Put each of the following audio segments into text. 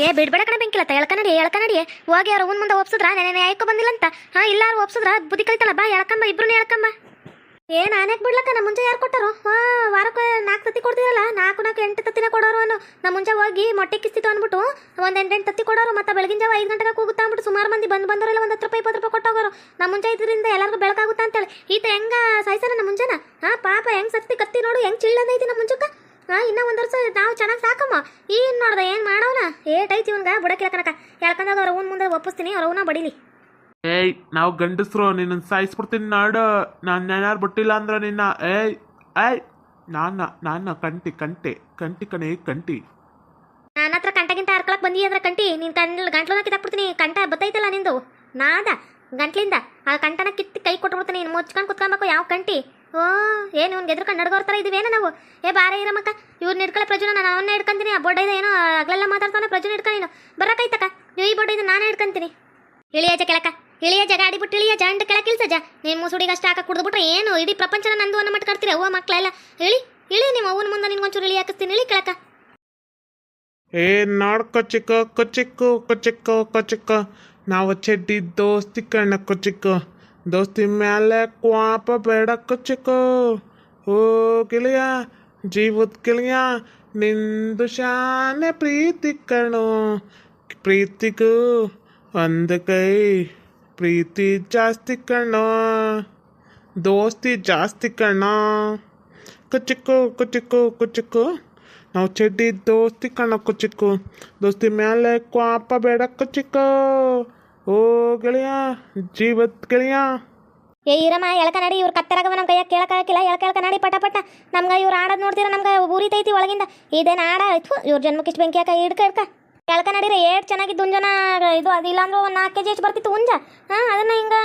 ಏ, ಬಿಡ್ಬೇಡ ಕಣ ಬೆಂಕಿಲತ್ತ ಎಳ್ಕನಡಿ ಎಳ್ಕನಡಿ ಹೋಗಿ ಅವ್ರ ಮುಂದೆ ಒಪ್ಸಿದ್ರ ನೆನೆ ಆಯ್ಕೊ ಬಂದಿಲ್ಲ ಅಂತ ಹಾ, ಇಲ್ಲಾರು ಒಪ್ಸಿದ್ರ, ಬುದ್ಧಿ ಕಲಿತಲ್ಲ, ಬಾ, ಎಳ್ಕಂಬ ಇಬ್ರು ಎಳ್ಕಂಬ. ಏ ಆನೆಕ್ ಬಿಡ್ಲಕ್ಕ? ನಮ್ಮ ಮುಂಜೆ ಯಾರು ಕೊಟ್ಟರು? ಹಾ ವಾರಕ್ಕೆ ನಾಲ್ಕು ತತ್ತಿ ಕೊಡ್ತೀರಲ್ಲ? ನಾಲ್ಕು ನಾಲ್ಕು, ಎಂಟು ತತ್ತಿನ ಕೊಡೋರು ಅನ್ನು ನಮ್ಮ ಮುಂಜೆ ಹೋಗಿ ಮೊಟ್ಟೆ ಕಿಸ್ತಿತ್ತು ಅಂದ್ಬಿಟ್ಟು ಒಂದು ಎಂಟು ಎಂಟು ತತ್ತಿ ಕೊಡೋರು, ಮತ್ತೆ ಬೆಳಗಿನ ಜಾವ ಐದು ಗಂಟೆಗೆ ಕೂಗುತ್ತಾ ಅಂದ್ಬಿಟ್ಟು ಸುಮಾರು ಮಂದಿ ಬಂದು ಬಂದವರೆಲ್ಲ ಒಂದು ಹತ್ತು ರೂಪಾಯಿ, ಇಪ್ಪತ್ತು ರೂಪಾಯಿ ಕೊಟ್ಟೋಗೋರು ನಮ್ಮ ಮುಂಜೆ ಇದರಿಂದ ಎಲ್ಲರಿಗೂ ಬೆಳಕಾಗುತ್ತಾ ಅಂತೇಳಿ. ಈತ ಹೆಂಗ ಸಾಯ್ಸಾರ ನಮ್ಮ ಮುಂಜಾನ? ಹಾ, ಪಾಪ ಹೆಂಗ್ ಸತ್ತಿ ಕತ್ತಿ ನೋಡು, ಹೆಂಗ್ ಚಿಳ್ಳದೈತಿ ನಮ್ಮ ಮುಂಚಕ್ಕ ಹಾ, ಇನ್ನ ಒಂದ್ ವರ್ಷ ನಾವು ಚೆನ್ನಾಗಿ ಸಾಕಮ್ಮ. ಈ ನೋಡ್ದ, ಏನ್ ಮಾಡೋಣ ಏಟ್ ಐತಿ ಇವ್ನ್ಗ ಬುಡಕಿಲ್ಲ ಕನಕ ಯಾಕಂದ್ರೆ ಅವ್ರ ಮುಂದೆ ಒಪ್ಪಿಸ್ತೀನಿ, ಅವ್ರ ಅವನ ಬಡಿಲಿ. ಏಯ್, ನಾವು ಗಂಡಸ್ರು ನಿನ್ನ ಸಾಯಿಸ್ಬಿಡ್ತೀನಿ ನಾಡು. ನಾನು ಏನಾರು ಬಿಟ್ಟಿಲ್ಲ ಅಂದ್ರೆ ನಿನ್ನ. ಏಯ್ ಏಯ್. ನಾನ ನಾನ ಕಂಟಿ, ಕಂಟೆ. ಕಂಟಿ ಕಣೆ, ಕಂಟಿ. ನನ್ನ ಹತ್ರ ಕಂಟ ಗಿಂಟ ಹರ್ಕೊಳಕ್ ಬಂದಿ ಅಂದ್ರೆ ಕಂಟಿ, ನಿನ್ ಕಣ್ಣಲ್ಲಿ ಗಂಟ್ಲನ್ನ ಕಿತ್ತಾಕ್ಬಿಡ್ತೀನಿ. ಕಂಟ ಬತ್ತೈತಲ್ಲ ನಿಂದು? ನಾದ? ಗಂಟ್ಲಿಂದ? ಆ ಕಂಟನ ಕಿತ್ತು ಕೈ ಕೊಟ್ಬಿಡ್ತೀನಿ. ನೀನು ಮುಚ್ಕೊಂಡು ಕುತ್ಕೊಬೇಕು ಯಾವ ಕಂಟಿ? ಓ, ಏನು ಇವ್ನಿಗೆ ಎದ್ರುಕೊಂಡು ನಡ್ಗೋರ್ ಥರ ಇದೀವೇನ ನಾವು? ಏ, ಬಾರ ಇರಮ್ಮಕ್ಕ ಇವ್ರನ್ನ ಹಿಡ್ಕೊಳ್ಳೋ ಪ್ರಜುನ ನಾನು ಅವನ್ನ ಹಿಡ್ಕೊಂತೀನಿ. ಆ ಬೊಡ್ಡ ಇದೆ ಏನೋ ಅಗಲೆಲ್ಲ ಮಾತಾಡ್ತಾನೆ ಪ್ರಜುನ ಹಿಡ್ಕೊಂಡು ನೀನು. ಬರಕೈತಕ್ಕ, ನೀವು ಈ ಬೊಡ್ಡ ಇದೆ ನಾನೇ ಹಿಡ್ಕೊಂತೀನಿ. ಇಳಿಯಜ ಕೆಳಕ ಇಳಿಯಜ ಗಾಡಿ ಬಿಟ್ಟು ಇಳಿಯ ಜಂಡ್ ಕೆಳಕ್ಕೆ ಇಳ್ಸಜ ನಿಮ್ಮ ಮುಸುಡಿಗೆ ಅಷ್ಟು ಹಾಕಿ ಕುಡಿದ್ಬಿಟ್ರೆ ಏನು? ಇಡೀ ಪ್ರಪಂಚನ ನಂದು ಅನ್ನ ಮಟ್ಕಾಡ್ತೀರ ಅವ್ವ ಮಕ್ಕಳೆಲ್ಲ. ಇಳಿ ಇಳಿ ನಿಮ್ಮ ಅವ್ವನ ಮುಂದೆ ನಿನ್ಗೊಂಚೂರು ಇಳಿ ಹಾಕಿಸ್ತೀನಿ. ಇಳಿ ಕೆಳಕ. ಏ ನಾಡ್ ಕೊಚಿಕ್ಕ ಕೊಚಿಕ್ಕು ಕೊಚಿಕ್ಕು ಕೊಚಿಕ್ಕ ನಾವು ಚೆಡ್ಡಿ ದೋಸ್ತಿ ಕಣ್ಣ ಕೊಚಿಕ್ಕು ದೋಸ್ತಿ ಮ್ಯಾಲೆ ಕ್ವಾಪ ಬೇಡ ಕೊಚಿಕ್ಕು ಓ ಗೆಳೆಯ, ಜೀವದ ಗೆಳೆಯ, ನಿಂದು ಶಾನೆ ಪ್ರೀತಿ ಕಣೋ. ಪ್ರೀತಿಗೂ ಒಂದು ಕೈ. ಪ್ರೀತಿ ಜಾಸ್ತಿ ಕಣ್ಣ, ದೋಸ್ತಿ ಜಾಸ್ತಿ ಕಣ್ಣ. ಕುಚಿಕ್ಕು ಕುಚಿಕ್ಕು ಕುಚಿಕ್ಕು ನಾವು ಚೆಡ್ಡಿ ದೋಸ್ತಿ ಕಣ್ಣ ಕುಚಿಕ್ಕು ದೋಸ್ತಿ ಮ್ಯಾಲೆ ಕ್ವಾಪ ಬೇಡ ಕುಚಿಕ್ಕು ಓ ಗೆಳೆಯ, ಜೀವತ್ ಗೆಳೆಯ. ಏ ಇರಮ್ಮ ಎಳಕ ನಡಿ, ಇವ್ರು ಕತ್ತರಾಗವ ನಮ್ಮ ಕೈಯಾಗ ಕೇಳಕ್ಕಾಗಿಲ್ಲ ಎಳಕ ಎಳಕ ನಡಿ, ಪಟ ಪಟ. ನಮ್ಗೆ ಇವ್ರು ಆಡೋದು ನೋಡ್ತೀರ, ನಮ್ಗೆ ಉರಿತೈತಿ ಒಳಗಿಂದ. ಇದೇನು ಆಡ? ಇವ್ರ ಜನ್ಮಕ್ಕೆ ಇಷ್ಟು ಬೆಂಕಿ ಹಾಕ ಎಳಕ ನಡೀರಿ ಏಟ್ ಚೆನ್ನಾಗಿದ್ದು ಉಂಜನ ಇದು ಅದಿಲ್ಲ ಅಂದ್ರೆ ಒಂದು ನಾಲ್ಕು ಕೆ ಜಿ ಎಷ್ಟು ಬರ್ತಿತ್ತು ಉಂಜ? ಹಾಂ, ಅದನ್ನ ಹಿಂಗೆ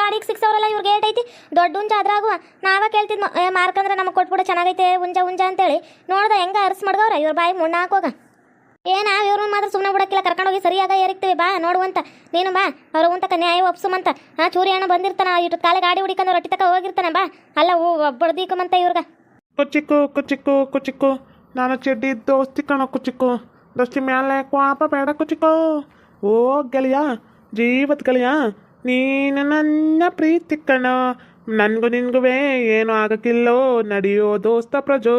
ಗಾಡಿಗೆ ಸಿಕ್ಸವ್ರಲ್ಲ ಇವ್ರಿಗೆ ಏಟ್ ಐತಿ. ದೊಡ್ಡ ಉಂಜ ಅದ್ರಾಗುವ ನಾವೇ ಕೇಳ್ತಿದ್ ಮಾರ್ಕ್ ಮಾರ್ಕಂದ್ರೆ ನಮಗೆ ಕೊಟ್ಬಿಡು, ಚೆನ್ನಾಗೈತೆ, ಉಂಜ ಉಂಜ ಅಂತೇಳಿ. ನೋಡ್ದೆ ಹೆಂಗ ಅರ್ಸ್ ಮಾಡ್ದವ್ರ, ಇವ್ರ ಬಾಯಿ ಮುಣ್ಣ ಹಾಕೋಗ ಏನ ಇವ್ರನ್ನ ಮಾತ್ರ ಸುಮ್ಮನೆ ಬಿಡಕ್ಕಿಲ್ಲ ಕರ್ಕೊಂಡೋಗಿ ಸರಿಯಾಗ ಏರಿಕ್ತೀವಿ, ಬಾ ನೋಡುವಂತ ನೀನು ಬಾ, ಅವ್ರ ಉಂತಕ ನ್ಯಾಯ ಒಪ್ಸುಮಂತ ಹಾಂ ಚೂರಿ ಅಣ್ಣ ಬಂದಿರ್ತಾನ ಇಟ್ಟು ತಾಲೆ ಗಾಡಿ ಹುಡಿಕಂದ್ರೆ ರೊಟ್ಟಿ ತಕ ಹೋಗಿರ್ತಾನೆ, ಬಾ. ಅಲ್ಲ ಹೂ ಬಡ್ದೀಕಮಂತ ಇವ್ರಿಗೆ. ಕುಚಿಕ್ಕು ಕುಚಿಕ್ಕು ಕುಚಿಕ್ಕು ನಾನು ಚೆಡ್ಡಿ ದೋಸ್ತಿ ಕಣ ಕುಚಿಕ್ಕು ದೋಸ್ತಿ ಮೇಲೆ ಕ್ವಾಪ ಬೇಡ ಕುಚಿಕೋ. ಓ, ಗೆಳೆಯ, ಜೀವತ್ ಗೆಳೆಯ, ನೀನು ನನ್ನ ಪ್ರೀತಿ ಕಣ. ನನ್ಗೂ ನಿನ್ಗುವೆ ಏನು ಆಗಕ್ಕಿಲ್ಲೋ, ನಡೆಯೋ ದೋಸ್ತ ಪ್ರಜೋ.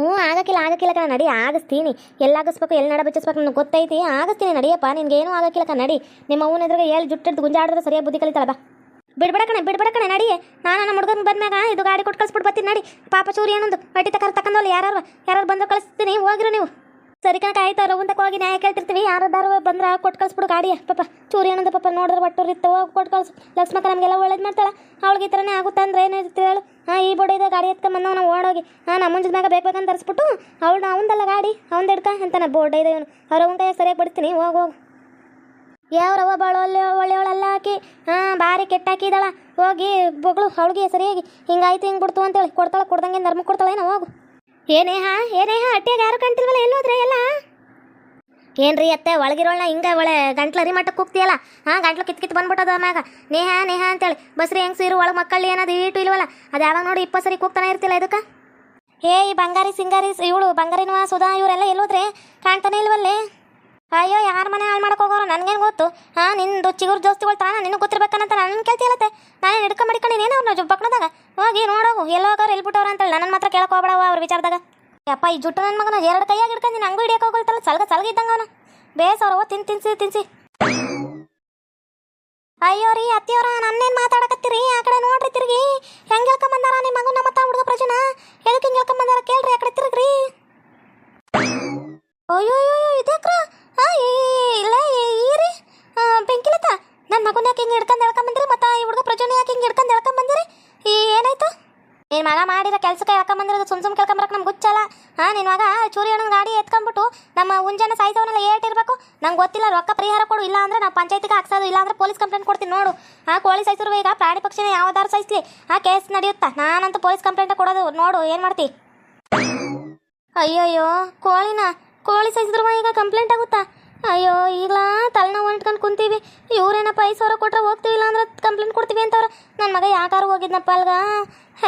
ಹ್ಞೂ, ಆಗಕ್ಕಿಲ್ಲ ಆಗಕ್ಕಿಲ್ಲ ಕಣ, ನಡಿ, ಆಗಿಸ್ತೀನಿ. ಎಲ್ಲ ಆಗಿಸ್ಬೇಕು ಎಲ್ಲಿ ನಡ ಬಚ್ಚಿಸ್ಬೇಕು ನನಗೆ ಗೊತ್ತೈತಿ. ಆಗಿಸ್ತೀನಿ, ನಡಿಯಪ್ಪ, ನಿನ್ಗೆ ಏನು ಆಗಕ್ಕಿಲ್ಲ ಕಣ, ನಡಿ. ನಿಮ್ಮ ಅವನ ಎದುರಿಗೆ ಏಳು ಜುಟ್ಟಿಡ್ದು ಗುಂಜಾಡಿದ್ರೆ ಸರಿಯಾಗಿ ಬುದ್ಧಿ ಕಲಿತಾಳ, ಬಾ. ಬಿಡ್ಬೇಡ ಕಣೆ ಬಿಡ್ಬೇಡ ಕಣೆ, ನಡಿ. ನಾನು ನಮ್ಮ ಹುಡುಗನ ಬಂದ್ಮ್ಯಾಗ ಇದು ಗಾಡಿ ಕೊಟ್ಟು ಕಳ್ಸಿಬಿಟ್ಟು ಬರ್ತೀನಿ, ನಡಿ. ಪಾಪ ಚೂರಿ ಏನೊಂದು ಅಟ್ಟಿ ತಕರ್ ತಕೊಂಡಲ್ಲ ಯಾರು ಯಾರು ಬಂದು ಕಳಿಸ್ತೀನಿ, ಹೋಗಿರು ನೀವು. ಸರಿ ಕಣಕ ಆಯ್ತು ಉಂತಕ್ಕೆ ಹೋಗಿ ನ್ಯಾಯ ಕೇಳ್ತಿರ್ತೀವಿ ಯಾರದಾರು ಬಂದ್ರೆ ಕೊಟ್ಟು ಕಳ್ಸ್ಬಿಡು ಗಾಡಿ. ಪಾಪ, ಚೂರಿ ಏನಂದ ಪಾಪ ನೋಡಿದ್ರೆ ಬಟ್ಟೂರು ಇತ್ತು ಕೊಟ್ಟು ಕಳ್ಸು. ಲಕ್ಷ್ಮಕ್ಕ ನಮಗೆಲ್ಲ ಒಳ್ಳೇದು ಮಾಡ್ತಾಳೆ. ಅವಳಿಗೆ ಈ ಥರನೇ ಆಗುತ್ತೆ ಅಂದ್ರೆ ಏನಾಯ್ತು ಹೇಳು. ಹಾಂ, ಈ ಬೋಡಿದ ಇದೆ, ಗಾಡಿ ಎತ್ಕೊಂಬಂದು ನಾವು ಓಡೋಗಿ. ಹಾಂ, ನಮ್ಮ ಮುಂಜದ ಮ್ಯಾಗ ಬೇಕು ಬೇಕಂತ ತರಿಸ್ಬಿಟ್ಟು, ಅವಳು ಅವಂದಲ್ಲ ಗಾಡಿ ಅವಂದು ಹಿಡ್ಕ ಅಂತಾನೆ ಬೋರ್ಡ್ ಇದೆ ಇವನು. ಅವ್ರ ಅವ್ನ ಸರಿಯಾಗಿ ಬಿಡ್ತೀನಿ, ಹೋಗಿ ಹೋಗಿ. ಯಾವ್ರವ್ವ ಬಾಳ ಒಳ್ಳೆ ಒಳ್ಳೆಯವಳೆಲ್ಲ ಹಾಕಿ ಹಾಂ, ಭಾರಿ ಕೆಟ್ಟ ಹಾಕಿದಾಳ ಹೋಗಿ ಬೊಗಳು, ಅವಳಿಗೆ ಸರಿಯಾಗಿ ಹಿಂಗಾಯ್ತು, ಹಿಂಗೆ ಬಿಡ್ತು ಅಂತೇಳಿ. ಕೊಡ್ತಾಳೆ, ಕೊಡ್ದಂಗೆ ನರ್ಮ ಕೊಡ್ತಾಳೇನೋ, ಹೋಗು. ಏನೇ ಹಾ ಏನೇ ಹಾ ಅಟ್ಟಿಯಾಗ ಯಾರು ಕಂಟಿಲ್ವಲ್ಲ ಎಲ್ಲೋದ್ರೆ ಎಲ್ಲ? ಏನ್ರಿ ಅತ್ತೆ ಒಳಗಿರೋಳ್ನ ಹಿಂಗೆ ಒಳೆ ಗಂಟ್ಲು ಅರಿ ಮಟ್ಟಕ್ಕೆ ಹೋಗ್ತೀಯಲ್ಲ ಹಾಂ, ಗಂಟ್ಲು ಕಿತ್ ಕಿತ್ ಬಂದ್ಬಿಟ್ಟದ ಮ್ಯಾಗ. ನೇಹ ನೇಹ ಅಂತೇಳಿ, ಬಸ್ರಿ ಹೆಂಗ್ ಸೀರು ಒಳಗೆ ಮಕ್ಕಳು ಏನದು ಈಟು ಇಲ್ವಲ್ಲ? ಅದು ಯಾವಾಗ ನೋಡಿ ಇಪ್ಪತ್ತು ಸರಿ ಕೂಗ್ತಾನೆ ಇರ್ತಿಲ್ಲ ಇದಕ್ಕೆ? ಏ ಈ ಬಂಗಾರಿ, ಸಿಂಗಾರಿ, ಇವಳು ಬಂಗಾರಿನವ ಸುಧಾ, ಇವರೆಲ್ಲ ಎಲ್ಲೋದ್ರೆ ಕಾಣ್ತಾನೆ ಇಲ್ವಲ್ಲೇ? ಅಯ್ಯೋ, ಯಾರ ಮನೆ ಹಾಳು ಮಾಡಕ್ ಹೋಗೋರು? ನನ್ಗೇನು ಗೊತ್ತು? ಹಾಂ ನಿಂದು ಚಿಗುರು ದೋಸ್ತಿಗಳು ತಾನ ನಿನಗೆ ಗೊತ್ತಿರ್ಬೇಕಂತ ನನ್ನ ಕೇಳ್ತಿರತ್ತೆ ನಾನು ಹಿಡ್ಕೊಂಡ್ ಮಡಿಕೊಂಡು ಏನೇ ಅವ್ರನ್ನ ಬಕ್ನದಾಗ ಹೋಗಿ ನೋಡೋಗು ಎಲ್ಲೋ ಹೋಗೋರು ಬಿಟ್ಟವ್ರು ಅಂತೇಳಿ ನನ್ನ ಮಾತ್ರ ಕೇಳಕ್ ಹೋಗ್ಬೇಡವ ಅವ್ರ ವಿಚಾರದಾಗ. ಯಪ್ಪ, ಈ ಜುಟ್ಟು ನನ್ನ ಮಗನ ಎರಡು ಕೈಯಾಗಿ ಹಿಡ್ಕೊಂಡು ನಂಗೂ ಹಿಡಿಯಕ್ಕೆ ಹೋಗಲ್ತಲ್ಲ ಸಲ್ಗ ಸಲ್ಗ ಇದ್ದಂಗ ಅವನ. ಬೇಸ್ ಅವ್ರವ ತಿನ್, ತಿನ್ಸಿ ತಿನ್ಸಿ. ಅಯ್ಯೋ ರೀ, ಅತ್ತಿಯವ್ರ, ನನ್ನೇನು ಮಾತಾಡಕತ್ತೀರಿ? ಆ ಕಡೆ ನೋಡ್ರಿ ತಿರುಗಿ. ಹೆಂಗೆ ಹೇಳ್ಕೊಂಬಂದಾರ ನಿಮ್ಮ ನಮ್ಮ ಮತ್ತ ಹುಡುಗ ಪ್ರಜನ ಎದಕ್ಕೆ ಹಿಂಗೆ ಹೇಳ್ಕೊಂಬಂದಾರ ಕೇಳ್ರಿ, ಆ ಕಡೆ ತಿರುಗ್ರಿ. ಅಯ್ಯೋ ಅಯ್ಯೋ ಇದಕ್ರ? ಇಲ್ಲ ಈರಿ ಬೆಂಕಿಲತ್ತ ನನ್ನ ಮಗನ ಯಾಕೆ ಹಿಂಗೆ ಹಿಡ್ಕೊಂಡು ಹೇಳ್ಕೊಂಬಂದಿರಿ ಮತ್ತು ಈ ಹುಡುಗ ಪ್ರಜೋನ ಯಾಕೆ ಹಿಂಗೆ ಹಿಡ್ಕೊಂಡು ಈ ಏನಾಯ್ತು? ನಿನ್ನ ಮಗ ಮಾಡಿರೋ ಕೆಲಸಕ್ಕೆ ಹೇಳ್ಕೊಂಬಂದಿರೋದು ಸುಮ್ ಸುಮ್ ಕೇಳ್ಕೊಂಬರಕ್ಕೆ ನಮ್ಗೆ ಗುಚ್ಚಲ್ಲ ಹಾಂ ನಿನ್ನ ಮಗ ಚೂರಿ ಅಣ್ಣನ ಗಾಡಿ ಎತ್ಕೊಂಡ್ಬಿಟ್ಟು ನಮ್ಮ ಮುಂಜಾನೆ ಸಾಯಿಸೋನೆಲ್ಲ ಏಟ್ ಇರಬೇಕು. ನಂಗೆ ಗೊತ್ತಿಲ್ಲ, ರೊಕ್ಕ ಪರಿಹಾರ ಕೊಡು. ಇಲ್ಲ ಅಂದ್ರೆ ನಾವು ಪಂಚಾಯತಿಗೆ ಹಾಕ್ಸೋದು. ಇಲ್ಲ ಅಂದ್ರೆ ಪೊಲೀಸ್ ಕಂಪ್ಲೇಂಟ್ ಕೊಡ್ತೀನಿ ನೋಡು. ಆ, ಕೋಳಿ ಸಾಯ್ಸಿರುವ ಈಗ. ಪ್ರಾಣಿ ಪಕ್ಷಿನ ಯಾವ್ದಾರು ಸಾಯಿಸ್ಲಿ. ಆ, ಕೇಸ್ ನಡೆಯುತ್ತಾ? ನಾನಂತೂ ಪೊಲೀಸ್ ಕಂಪ್ಲೇಂಟ್ ಕೊಡೋದು. ನೋಡು, ಏನು ಮಾಡ್ತಿ? ಅಯ್ಯಯ್ಯೋ, ಕೋಳಿನ ಕೋಳಿ ಸಾಯಿಸಿದ್ರು ಈಗ ಕಂಪ್ಲೇಂಟ್ ಆಗುತ್ತಾ? ಅಯ್ಯೋ ಇಲ್ಲ ತಲೆನೋವು ಇಟ್ಕೊಂಡು ಕುಂತೀವಿ. ಇವ್ರೇನಪ್ಪ ಐದು ಸಾವಿರ ಕೊಟ್ಟರೆ ಹೋಗ್ತೀವಿ ಇಲ್ಲ ಅಂದ್ರೆ ಕಂಪ್ಲೇಂಟ್ ಕೊಡ್ತೀವಿ ಅಂತವ್ರು. ನನ್ನ ಮಗ ಯಾಕಾರು ಹೋಗಿದ್ನಪ್ಪ ಅಲ್ಗ?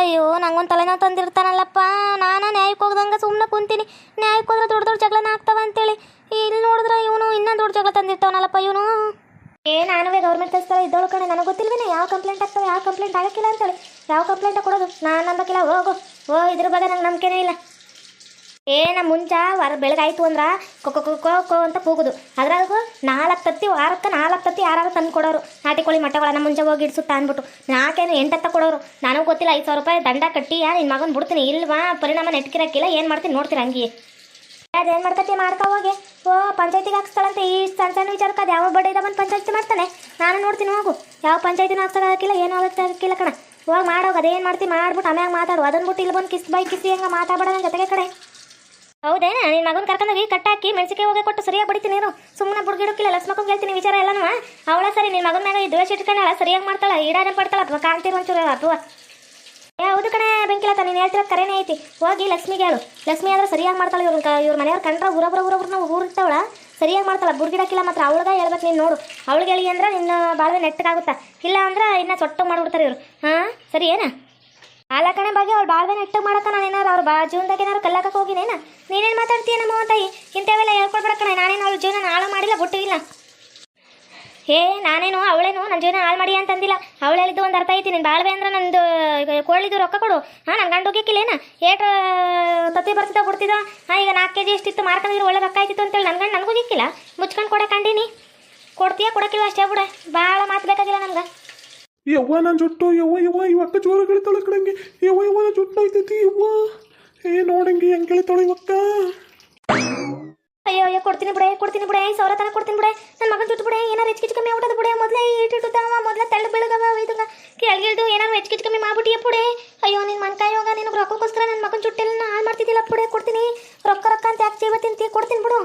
ಅಯ್ಯೋ, ನಂಗೊಂದು ತಲೆನೋವು ತಂದಿರ್ತಾನಲ್ಲಪ್ಪ. ನಾನು ನ್ಯಾಯಕ್ಕೆ ಹೋಗ್ದಂಗೆ ಸುಮ್ಮನೆ ಕುಂತೀನಿ. ನ್ಯಾಯಕ್ಕೆ ಹೋದ್ರೆ ದೊಡ್ಡ ದೊಡ್ಡ ಜಗಳನ ಆಗ್ತಾವ ಅಂತೇಳಿ. ಇಲ್ಲಿ ನೋಡಿದ್ರೆ ಇವನು ಇನ್ನೂ ದೊಡ್ಡ ಜಗಳ ತಂದಿರ್ತಾವನಲ್ಲಪ್ಪ ಇವನು? ಏ, ನಾನುವೇ ಗೌರ್ಮೆಂಟ್ ಕೆಲಸ ಇದ್ದೋಳು ಕಣೆ. ನನಗೆ ಗೊತ್ತಿಲ್ವೇನೆ ಯಾವ ಕಂಪ್ಲೇಂಟ್ ಆಗ್ತವೆ, ಯಾವ ಕಂಪ್ಲೇಂಟ್ ಆಗಕ್ಕಿಲ್ಲ ಅಂತೇಳಿ. ಯಾವ ಕಂಪ್ಲೇಂಟ್ ಕೊಡೋದು? ನಾನು ನಂಬಕ್ಕಿಲ್ಲ ಹೋಗು. ಓ, ಇದ್ರ ಬಗ್ಗೆ ನಂಗೆ ನಂಬಿಕೆನೇ ಇಲ್ಲ. ಏನ ಮುಂಚೆ ವಾರ ಬೆಳಗಾಯ್ತು ಅಂದ್ರ ಕೊಕ್ಕೊ ಕೊಕ್ಕೊ ಕೊ ಅಂತ ಹೋಗುದು ಅದ್ರಾಗೂ ನಾಲ್ಕು ತತ್ತಿ ವಾರಕ್ಕೆ ನಾಲ್ಕು ತತ್ತಿ ಯಾರು ತಂದು ಕೊಡೋರು. ನಾಟಿ ಕೋಳಿ ಮೊಟ್ಟೆಗಳನ್ನ ಮುಂಚೆ ಹೋಗಿ ಇಡ್ಸುತ್ತಾ ಅಂದ್ಬಿಟ್ಟು. ನಾಲ್ಕೇನು ಎಂಟತ್ತ ಕೊಡೋರು. ನನಗೆ ಗೊತ್ತಿಲ್ಲ ಐದು ಸಾವಿರ ರೂಪಾಯಿ ದಂಡ ಕಟ್ಟಿ ನಿನ್ನ ಮಗನ ಬಿಡ್ತೀನಿ. ಇಲ್ವಾ? ಪರಿಣಾಮ ನೆಟ್ಕಿರಕ್ಕಿಲ್ಲ ಏನು ಮಾಡ್ತೀನಿ ನೋಡ್ತೀರ ಹಂಗೆ. ಅದು ಏನು ಮಾಡ್ತತಿ? ಮಾಡ್ಕೊ ಹೋಗಿ. ಓ, ಪಂಚಾಯತಿಗೆ ಹಾಕ್ಸ್ತಾಳಂತೆ. ಈ ಸಣ್ಣ ಸಣ್ಣ ವಿಚಾರಕ್ಕೆ ಅದು ಯಾವ ಬಡ ಇದ ಬಂದು ಪಂಚಾಯತಿ ಮಾಡ್ತಾನೆ. ನಾನು ನೋಡ್ತೀನಿ, ಹೋಗು. ಯಾವ ಪಂಚಾಯತಿನೂ ಹಾಕ್ಸೋಕ್ಕಾಗಿಲ್ಲ ಏನು ಆಗಕ್ಕಾಗಿಲ್ಲ ಕಣ. ಹೋಗಿ ಮಾಡೋಗ ಅದೇನು ಮಾಡ್ತೀನಿ ಮಾಡ್ಬಿಟ್ಟು ಆಮ್ಯಾಗ ಮಾತಾಡು. ಅದನ್ ಬಿಟ್ಟು ಇಲ್ಲಿ ಬಂದು ಕಿಸ್ ಬೈ ಕಿಸಿ ಹೆಂಗೆ ನನ್ನ ಜೊತೆಗೆ ಕಡೆ ಹೌದೇನಾ? ನಿನ್ನ ಮಗನ ಕರ್ಕೊಂಡೋಗಿ ಕಟ್ಟಾಕಿ ಮೆಣಸಿಗೆ ಹೋಗಿ ಕೊಟ್ಟು ಸರಿಯಾಗಿ ಬಡಿತೀನಿ ನೀನು. ಸುಮ್ಮನೆ ಬುಡ್ಗಿಡಕ್ಕಿಲ್ಲ ಲಕ್ಷ್ಮಕ್ಕಂಗೆ ಹೇಳ್ತೀನಿ ವಿಚಾರ ಎಲ್ಲನೂ ಅವಳ ಸರಿ ನಿನ್ನ ಮಗನ ಮ್ಯಾಗ ದ್ವೇಷ ಇಟ್ಕೊಂಡಾಳ, ಸರಿಯಾಗಿ ಮಾಡ್ತಾಳ ಈಡಾನ ಪಡ್ತಾಳ, ಅಥವಾ ಕಾಣ್ತೀರ ಒಂಚೂರು ಅಥವಾ. ಏ, ಹೌದು ಕಣೆ ಬೆಂಕಿಲತ್ತ ನೀನು ಹೇಳ್ತಿರೋ ಕರೆನೇ ಐತಿ. ಹೋಗಿ ಲಕ್ಷ್ಮಿಗೆ ಹೇಳು. ಲಕ್ಷ್ಮಿ ಆದ್ರೆ ಸರಿಯಾಗಿ ಮಾಡ್ತಾಳೆ ಇವ್ರ ಇವ್ರ ಮನೆಯವ್ರು ಕಂಡ್ರೆ ಊರೊಬ್ರ ಊರೊಬ್ರನ್ನ ಊರಿರ್ತಾವಳ ಸರಿಯಾಗಿ ಮಾಡ್ತಾಳ. ಬುಡ್ಗಿಡಕ್ಕಿಲ್ಲ ಮಾತ್ರ, ಅವಳಗ ಹೇಳ್ಬೇಕು ನೀನು ನೋಡು. ಅವಳಿಗೆ ಹೇಳಿ ಅಂದ್ರೆ ನಿನ್ನ ಬಾಳ್ವೆ ನೆಟ್ಟಗಾಗುತ್ತಾ? ಇಲ್ಲ ಅಂದ್ರೆ ಇನ್ನ ಸೊಟ್ಟು ಮಾಡ್ಬಿಡ್ತಾರೆ ಇವರು. ಹಾಂ, ಸರಿ, ಏನ? ಅಲ್ಲ ಕಣೆ ಬಗ್ಗೆ ಅವ್ರು ಬಾಳ್ವೆ ನೆಟ್ಟಗೆ ಮಾಡಕ್ಕ ನಾನು ಏನಾರು ಅವ್ರು ಬಾ ಜೀವನದಾಗ ಏನಾರು ಕಲ್ಲಕ್ಕೆ ಹೋಗಿನೇನ? ನೀನೇನು ಮಾತಾಡ್ತೀಯ ನಮ್ಮ ತಾಯಿ? ಇಂಥವೆಲ್ಲ ಹೇಳ್ಕೊಡ್ಬೇಡ ನಾನೇನು ಅವ್ಳ ಜೀವನ ಹಾಳು ಮಾಡಿಲ್ಲ ಬಿಟ್ಟಿಲ್ಲ ಏ ನಾನೇನು ಅವಳೇನು ನನ್ನ ಜೀವನ ಹಾಳು ಮಾಡಿ ಅಂತಂದಿಲ್ಲ. ಅವಳು ಹೇಳಿದ್ದು ಒಂದು ಅರ್ಥ ಐತಿ, ನೀನು ಬಾಳ್ವೆ ಅಂದ್ರೆ ನಂದು ಕೋಳಿದು ರೊಕ್ಕ ಕೊಡು. ಹಾಂ ನನ್ನ ಗಂಡು ಹೋಗಿಕ್ಕಿಲ್ಲೇನ ಏಟ್ ತತ್ತಿ ಬರ್ತಿದ್ದ ಬಿಡ್ತಿದ್ದ? ಹಾಂ, ಈಗ ನಾಲ್ಕು ಕೆ ಜಿ ಎಷ್ಟಿತ್ತು ಮಾರ್ಕೊಂಡಿದ್ರು ಒಳ್ಳೆ ರೊಕ್ಕ ಆಯ್ತಿತ್ತು ಅಂತೇಳಿ ನನ್ನ ಗಂಡು ನನಗೂ ಸಿಕ್ಕಿಲ್ಲ ಮುಚ್ಕೊಂಡು ಕೊಡಕ್ಕಂಡೀನಿ ಕಂಡೀನಿ ಕೊಡ್ತೀಯ ಕೊಡಕ್ಕಿಲ್ಲ ಅಷ್ಟೇ ಬಿಡ ಭಾಳ ಮಾತು ಬೇಕಾಗಿಲ್ಲ ನಮ್ಗೆ ಯವ್ವ, ನಾನು ಜುಟ್ಟು, ಯವ್ವ ಯವ್ವ ಇವಕ್ಕ ಜೋರ ಗಿಳಿತಾಳೆ ಕಣಂಗೆ ಯವ್ವ ಯವ್ವ, ನಾನು ಜುಟ್ಟು ಆಯ್ತೈತಿ, ಯವ್ವ. ಏ, ನೋಡಂಗೆ ಹೆಂಗೆ ಗಿಳಿತಾಳೆ ಇವಕ್ಕ ಅಯ್ಯೋ ಅಯ್ಯೋ, ಕೊಡ್ತೀನಿ ಬಿಡೆ ಕೊಡ್ತೀನಿ ಬಿಡೆ, ಸಾವಿರ ತನಕ ಕೊಡ್ತೀನಿ ಬಿಡೆ. ನನ್ನ ಮಗನ ಜುಟ್ಟು ಬಿಡೆ, ಏನಾರು ಹೆಚ್ಚು ಕಮ್ಮಿ ಆಗ್ಬಿಟ್ಟದ ಬಿಡೆ. ಮೊದಲೇ ಇಟ್ಟಿಟ್ಟುತ್ತಾವ ಮೊದಲೇ ತೆಳ್ಳು ಬೆಳಗವ ಇದಂಗ ಕೇಳ್ಗಿಳ್ದು ಏನಾರು ಹೆಚ್ಚು ಕಮ್ಮಿ ಮಾಡ್ಬಿಟ್ಟಿಯ ಪುಡೆ. ಅಯ್ಯೋ, ನಿನ್ ಮನ್ಕಾಯಿ ಹೋಗ ನಿನಗೆ ರೊಕ್ಕಕ್ಕೋಸ್ಕರ ನನ್ನ ಮಗನ ಜುಟ್ಟೆಲ್ಲ ಹಾಳು ಮಾಡ್ತಿದ್ದಿಲ್ಲ ಪುಡೆ, ಕೊಡ್ತೀನಿ. ರೊಕ್ಕ ರೊಕ್ಕ ಅಂತ ಯಾಕೆ ಜೀವ ತಿಂತಿ, ಕೊಡ್ತೀನಿ ಬಿಡು.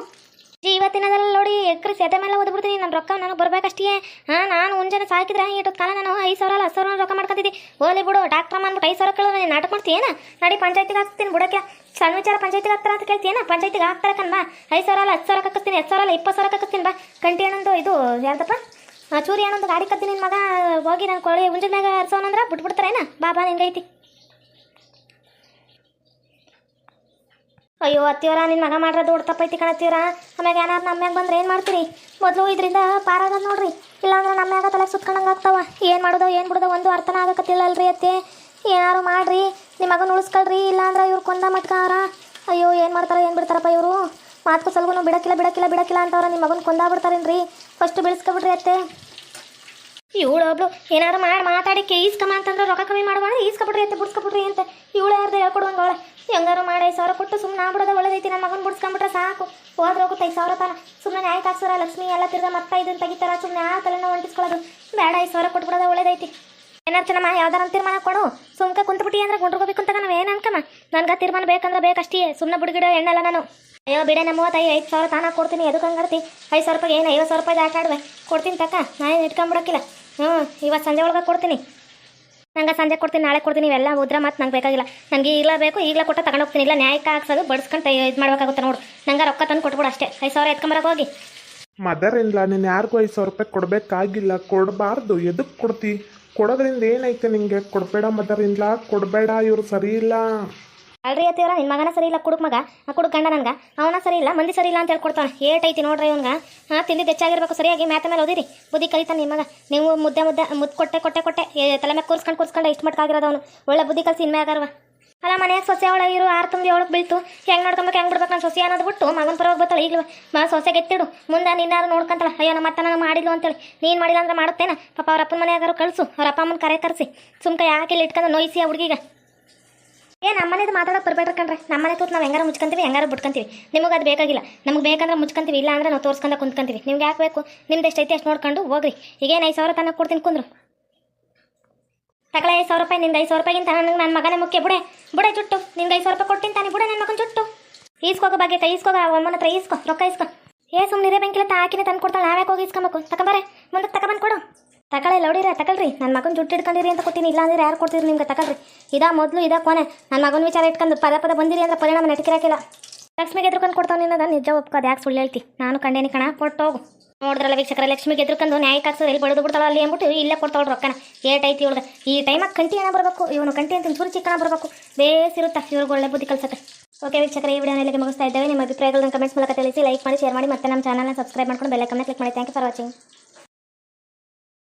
ಜೀವ ತಿನ್ನೋದಲ್ಲ ನೋಡಿ ಎಕ್ರೆ ಸೆತೆ ಮೇಲೆ ಓದ್ಬಿಡ್ತೀನಿ ನನ್ನ ರೊಕ್ಕ ನನಗೆ ಬರ್ಬೇಕಷ್ಟೇ ಹಾಂ? ಮುಂಜಾನೆ ಸಾಕಿದ್ರೆ ಇಟ್ಟೊತ್ತು ಕಾಲ ನಾನು ಐದು ಸಾವಿರ ಅಲ್ಲ ಹತ್ತು ಸಾವಿರ ರೊಕ್ಕ ಮಾಡ್ಕೊತಿದ್ದೆ. ಓಲಿ ಬಿಡು ಡಾಕ್ಟ್ರ್ ಅಂದ್ಬಿಟ್ಟು ಐದು ಸಾವಿರ ಕೇಳೋದು ನೀನು ನಾಟಕ ಮಾಡ್ತೀಯೇನ ನಡಿ ಪಂಚಾಯತಿಗೆ ಹಾಕ್ತೀನಿ ಬಿಡೋಕೆ ಸಣ್ಣ ವಿಚಾರ ಪಂಚಾಯತಿಗೆ ಹಾಕ್ತಾರ ಅಂತ ಕೇಳ್ತೀಯೇನ ಪಂಚಾಯತಿಗೆ ಹಾಕ್ತಾರ ಕಣ್ ಐದು ಸಾವಿರ ಅಲ್ಲ ಹತ್ತು ಸಾವಿರ ಕಕ್ಕಿಸ್ತೀನಿ ಹತ್ತು ಸಾವಿರ ಅಲ್ಲ ಇಪ್ಪತ್ತು ಸಾವಿರ ಕಕ್ಕಿಸ್ತೀನಿ ಬಾ. ಕಂಟಿ ಏನೊಂದು ಇದು ಯಾರ್ದಪ್ಪ? ಆ, ಚೂರಿ ಏನೊಂದು ಗಾಡಿ ಕತ್ತೀನಿ ನಿನ್ನ ಮಗ ಹೋಗಿ ನಾನು ಕೊಳಿ ಮುಂಜಾನೆ ಹರ್ಸೋನಂದ್ರೆ ಬಾ ಬಾ ನಿಂಗೈತಿ. ಅಯ್ಯೋ ಅತ್ತಿಯವರ ನಿನ್ನ ಮಗ ಮಾಡ್ರ ದೊಡ್ಡ ತಪ್ಪೈತಿ ಕಣತ್ತೀವ್ರ ಆಮ್ಯಾಗ ಏನಾರು ಮ್ಯಾಗ ಬಂದ್ರೆ ಏನು ಮಾಡ್ತೀರಿ? ಮೊದಲು ಇದರಿಂದ ಪಾರಾಗದ ನೋಡ್ರಿ. ಇಲ್ಲಾಂದ್ರೆ ನಮ್ಮ ಮ್ಯಾಗ ತಲೆ ಸುತ್ಕೊಂಡಂಗೆ ಆಗ್ತಾವ. ಏನು ಮಾಡೋದು, ಏನು ಬಿಡೋದು ಒಂದು ಅರ್ಥನ ಆಗಕತ್ತಿಲ್ಲಲ್ರಿ ಅತ್ತೆ. ಏನಾರು ಮಾಡ್ರಿ ನಿಮ್ಮ ಮಗನ ಉಳಿಸ್ಕೊಳ್ರಿ, ಇಲ್ಲಾಂದ್ರೆ ಇವ್ರು ಕೊಂದ ಮಟ್ಕಾರ ಅಯ್ಯೋ, ಏನು ಮಾಡ್ತಾರೆ, ಏನು ಬಿಡ್ತಾರಪ್ಪ ಇವರು? ಮಾತ್ಕು ಸಲ್ಗುನು ಬಿಡಕ್ಕಿಲ್ಲ ಬಿಡಕ್ಕಿಲ್ಲ ಬಿಡಕ್ಕಿಲ್ಲ ಅಂತವ್ರ ನಿಮ್ಮ ಮಗನ ಕೊಂದ ಬಿಡ್ತಾರೇನ್ರಿ? ಫಸ್ಟ್ ಬಿಡಿಸ್ಕೊಬಿಡ್ರಿ ಅತ್ತೆ. ಇವಳು ಒಬ್ಳು, ಏನಾರು ಮಾಡಿ ಮಾತಾಡಿ ಕೇಸ್ಕಮ ಅಂತಂದ್ರೆ ರೊಕ್ಕ ಕಮ್ಮಿ ಮಾಡುವ ಈಸ್ಕೊಬಿಡ್ರಿ ಅತ್ತೆ, ಬಿಡ್ಸ್ಕೊಬಿಡ್ರಿ ಅಂತ. ಇವಳು ಯಾರ್ದು ಹೇಳ್ಕೊಡುವಂಗೆ ಅವಳೆ. ಹೆಂಗಾರು ಮಾಡಿ, ಐದು ಸಾವಿರ ಕೊಟ್ಟು ಸುಮ್ಮನೆ ಆಗ್ಬಿಡೋದು ಒಳ್ಳೇದೈತಿ ನನ್ನ ಮಗನ ಬಿಡ್ಸ್ಕೊಂಬಿಟ್ರೆ ಸಾಕು. ಹೋದ್ರೆ ಹೋಗುತ್ತೆ, ಐದು ಸಾವಿರ ತಾನ. ಸುಮ್ಮನೆ ನ್ಯಾಯ ಹಾಕ್ಸೋರ ಲಕ್ಷ್ಮಿ ಎಲ್ಲ ತಿರ್ಗ ಮತ್ತೆ ಇದನ್ನು ತೆಗಿತಾರ ಸುಮ್ಮನೆ ಆ ತಲೆನ ಹೊಂಟಿಸ್ಕೊಳ್ಳೋದು. ಬೇಡ, ಐದು ಸಾವಿರ ಕೊಟ್ಬಿಡೋದು ಒಳ್ಳೇದೈತಿ ಏನಾರು ಚೆನ್ನಮ್ಮ ಯಾವ್ದಾರ ತೀರ್ಮಾನ ಕೊಡು. ಸುಮ್ಕೆ ಕುಂತ್ಬಿಟ್ಟಿ ಅಂದ್ರೆ ಗುಂಡ್ಕೋಬೇಕು ಅಂತ ನಾವು ಏನು ಅನ್ಕಮ್ಮ? ನನ್ಗೆ ತೀರ್ಮಾನ ಬೇಕಂದ್ರೆ ಬೇಕಷ್ಟೇ ಸುಮ್ಮನೆ ಬಿಡ್ಗಿಡ ಎಣ್ಣಲ್ಲ ನಾನು. ಅಯ್ಯೋ, ಬಿಡೆ ನಮ್ಮ ಮೂವತ್ತೈದು, ಐದು ಸಾವಿರ ತಾನ ಕೊಡ್ತೀನಿ ಎದಕ್ಕೆ ಹಂಗಾರ್ತಿ ಐದು ಸಾವಿರ ರೂಪಾಯಿ ಏನು ಐವತ್ತು ಸಾವಿರ ರೂಪಾಯಿ ಆಟ ಆಡುವೆ? ಕೊಡ್ತೀನಿ ತಕ್ಕ ನಾನೇನು ಇಟ್ಕೊಂಬಿಡೋಕ್ಕಿಲ್ಲ. ಹ್ಞೂ ಇವತ್ತು ಸಂಜೆ ಒಳಗೆ ಕೊಡ್ತೀನಿ. ನಂಗೆ ಸಂಜೆ ಕೊಡ್ತೀನಿ, ನಾಳೆ ಕೊಡ್ತೀನಿ, ಇವೆಲ್ಲ ಹೋದ್ರೆ ಮತ್ತೆ ನಂಗೆ ಬೇಕಾಗಿಲ್ಲ. ನನಗೆ ಇಲ್ಲ ಬೇಕು, ಈಗಲೇ ಕೊಟ್ಟ ತಗೊಂಡು ಹೋಗ್ತೀನಿ. ಇಲ್ಲ ನ್ಯಾಯಕ್ಕೆ ಹಾಕ್ಸೋದು ಬಡ್ಸ್ಕೊಂಡು ಇದು ಮಾಡ್ಬೇಕಾಗುತ್ತೆ ನೋಡು. ನಂಗೆ ರೊಕ್ಕ ತಂದು ಕೊಟ್ಬಿಡು ಅಷ್ಟೇ. ಐದು ಸಾವಿರ ಎತ್ಕೊಂಬರಕ್ಕೆ ಹೋಗಿ. ಮದರ್ ಇಲ್ಲ ನೀನು ಯಾರಿಗೂ ಐದು ಸಾವಿರ ರೂಪಾಯಿ ಕೊಡಬೇಕಾಗಿಲ್ಲ. ಕೊಡಬಾರ್ದು. ಎದಕ್ಕೆ ಕೊಡ್ತಿ? ಕೊಡೋದ್ರಿಂದ ಏನೈತೆ ನಿಮಗೆ ಕೊಡಬೇಡ ಮದರ್ ಇಲ್ಲ ಕೊಡಬೇಡ, ಇವ್ರು ಸರಿ ಇಲ್ಲ. ಅಲ್ರಿ ಅತ್ತಿಯವರ ನಿಮ್ಮ ಮಗನ ಸರಿ ಇಲ್ಲ ಕುಡುಕ್ ಮಗ. ಕುಡುಕ್ ಗಂಡ ನನ್ಗೆ. ಅವನ ಸರಿ ಇಲ್ಲ ಮಂದಿ ಸರಿ ಇಲ್ಲ ಅಂತ ಹೇಳ್ಕೊಡ್ತಾನೆ. ಏಟ್ ಐತಿ ನೋಡ್ರಿ ಇವ್ನ್ಗ ಹಾಂ ತಿಂದಿದ್ದು ಹೆಚ್ಚಾಗಿರ್ಬೇಕು ಸರಿಯಾಗಿ, ಮ್ಯಾತ ಮೇಲೆ ಓದಿರಿ. ಬುದ್ಧಿ ಕಲಿತಾನೆ ನಿಮ್ಮ ನೀವು ಮುದ್ದೆ ಮುದ್ದೆ ಮುದ್ದು ಕೊಟ್ಟೆ ಕೊಟ್ಟೆ ಕೊಟ್ಟೆ ತಲೆ ಮೇಲೆ ಕೂರ್ಸ್ಕೊಂಡು ಕೂರ್ಸ್ಕೊಂಡು ಇಷ್ಟು ಮಟ್ಕಾಗಿರೋದು ಅವನು. ಒಳ್ಳೆ ಬುದ್ಧಿ ಕಲಿಸಿ ಇನ್ಮ್ಯಾಗಾರವ ಅಲ್ಲ, ಮನೆಯಾಗ ಸೊಸೆ ಒಳಗೆ ಇರು, ಆರು ತುಂಬಿ ಒಳಗೆ ಬೀಳ್ತು. ಹೆಂಗೆ ನೋಡ್ಕೊಬೇಕು, ಹೆಂಗೆ ಬಿಡ್ಬೇಕು ನಾನು ಸೊಸೆ ಅನ್ನೋದು ಬಿಟ್ಟು ಮಗನ ಪರವಾಗಿ ಬರ್ತಾಳೆ ಈಗಲೂ ಮಾ, ಸೊಸೆ ಗೆತ್ತಿಡು. ಮುಂದೆ ನಿನ್ನಾರು ನೋಡ್ಕೊಂತಾಳೆ. ಅಯ್ಯೋ, ನಮ್ಮ ಅತ್ತ ನಾನು ಮಾಡಿದ್ಲು ಅಂತೇಳಿ. ನೀನು ಮಾಡಿಲ್ಲ ಅಂದ್ರೆ ಮಾಡುತ್ತೇನೆ? ಪಾಪ ಅವ್ರ ಅಪ್ಪನ ಮನೆಯಾಗಾರು ಕಳಿಸು. ಅವ್ರ ಅಪ್ಪ ಅಮ್ಮನ ಕರೆ ಕರೆಸಿ. ಸುಮ್ಕ ಯಾಕೆ ಇಲ್ಲಿ ಇಟ್ಕೊಂಡು ನೋಯಿಸಿ ಆ ಹುಡುಗಿಗೆ. ಏ ನಮ್ಮನೇದು ಮಾತಾಡೋಕೆ ಬರ್ಬೇಡ್ರಿ ಕಣ್ರೆ. ನಮ್ಮನೆ ಕೂತ್ ನಾವು ಹೆಂಗಾರ ಮುಚ್ಕೊಂತೀವಿ, ಹೆಂಗಾರ ಬಿಟ್ಕೊಂತೀವಿ. ನಿಮಗೆ ಅದು ಬೇಕಾಗಿಲ್ಲ. ನಮ್ಗೆ ಬೇಕಂದ್ರೆ ಮುಚ್ಕೊಂತೀವಿ, ಇಲ್ಲ ಅಂದ್ರೆ ನಾವು ತೋರಿಸ್ಕೊಂಡ ಕುಂತ್ಕೊಂತೀವಿ. ನಿಮ್ಗೆ ಯಾಕೆ ಬೇಕು? ನಿಮ್ದು ಎಷ್ಟೈತೆ ಅಷ್ಟು ನೋಡ್ಕೊಂಡು ಹೋಗ್ರಿ. ಈಗೇನು ಐದು ಸಾವಿರ ತನಕ ಕೊಡ್ತೀನಿ ಕುಂದ್ರು. ತಗೊಳ್ಳೆ ಐದು ಸಾವಿರ ರೂಪಾಯಿ ನಿಂದ ಐದು ಸಾವಿರ ರೂಪಾಯಿಗಿಂತ ನನಗೆ ನನ್ನ ಮಗನೇ ಮುಖ್ಯ ಬುಡೆ. ಬುಡೆ ಜುಟ್ಟು. ನಿಂಗೆ ಐದು ಸಾವಿರ ರೂಪಾಯಿ ಕೊಡ್ತೀನಿ ತಾನೆ, ಬುಡೆ ನನ್ನ ಮಗನ ಜುಟ್ಟು. ಈಸ್ಕೋಗೋ ಬಗ್ಗೆ ಈಸ್ಕೋಗ ಒಮ್ಮನ ಹತ್ರ ಈಸ್ಕೊ, ರೊಕ್ಕ ಈಸ್ಕೋ. ಏ ಸುಮ್ಮನೆ ಬೆಂಕಿಲ್ಲ ತಾಕಿನೇ ತಂದು ಕೊಡ್ತಾಳೆ ನಾವ್ಯಾಕೆ ಹೋಗಿ ಇಸ್ಕೊಬೇಕು ತಗೊಂಬಾರೆ ಮುಂದಕ್ಕೆ ತಗೊಂಬಂದು ಕೊಡು. ತಗೊಳ್ಳಿ ಲೌಡಿರ, ತಕಳ್ರಿ. ನನ್ನ ಮಗನ ಜುಟ್ಟು ಇಟ್ಕೊಂಡಿರಿ ಅಂತ ಕೊಟ್ಟಿನಿ. ಇಲ್ಲ ಅಂದ್ರೆ ಯಾರು ಕೊಡ್ತೀರಿ ನಿಮ್ಗೆ ತಕಳ್ರಿ? ಇದಾ ಮೊದಲು, ಇದಾ ಕೊನೆ. ನನ್ನ ಮಗನ ವಿಚಾರ ಇಟ್ಕೊಂಡು ಪದ ಪದ ಬಂದಿರಿ ಅಂದ್ರೆ ಪರಿಣಾಮ ನೆಟ್ಕಿರಾಕಿಲ್ಲ. ಲಕ್ಷ್ಮಿಗೆ ಎದ್ರುಕೊಂಡು ಕೊಡ್ತಾವ ನಿನ್ನದ ನಿಜ ಒಪ್ಕೋದು, ಯಾಕೆ ಸುಳ್ಳು ಹೇಳ್ತಿ? ನಾನು ಕಂಡೇನಿ ಕಣ ಕೊಟ್ಟೋಗು ನೋಡಿದ್ರಲ್ಲ ವೀಕ್ಷಕರ ಲಕ್ಷ್ಮಿಗೆ ಎದ್ರುಕೊಂಡು ನ್ಯಾಯ ಹಾಕ್ಸೋದು ಎಲ್ಲಿ ಬಡದು ಬಿಡ್ತಾಳ ಅಲ್ಲಿ ಅಂದ್ಬಿಟ್ಟು ಇಲ್ಲೇ ಕೊಡ್ತಾಳೆ ರೊಕ್ಕನ. ಏಟ್ ಐತಿ ಇವಳು ಈ ಟೈಮಾಗ ಕಂಟಿ ಹಣ ಬರಬೇಕು. ಇವನು ಕಂಟಿ ಅಂತ ಚೂರು ಚಿಕ್ಕಣ ಬರಬೇಕು. ಬೇಸಿರುತ್ತಾ ಇವ್ರಿಗೆ ಒಳ್ಳೆ ಬುದ್ಧಿ ಕಲ್ಸಕ್ಕೆ. ಓಕೆ ವೀಕ್ಷಕರ, ಈ ವಿಡಿಯೋನ ಇಲ್ಲಿಗೆ ಮುಗಿಸ್ತಾ ಇದ್ದೇವೆ. ನಿಮ್ಮ ಅಭಿಪ್ರಾಯಗಳನ್ನ ಕಮೆಂಟ್ಸ್ ಮೂಲಕ ತಿಳಿಸಿ ಲೈಕ್ ಮಾಡಿ ಶೇರ್ ಮಾಡಿ ಮತ್ತೆ ನಮ್ಮ ಚಾನಲ್ನ ಸಬ್ಸ್ಕ್ರೈಬ್ ಮಾಡ್ಕೊಂಡು ಬೆಲ್ಲೈಕನ್ನ ಕ್ಲಿಕ್ ಮಾಡಿ. Thank you for watching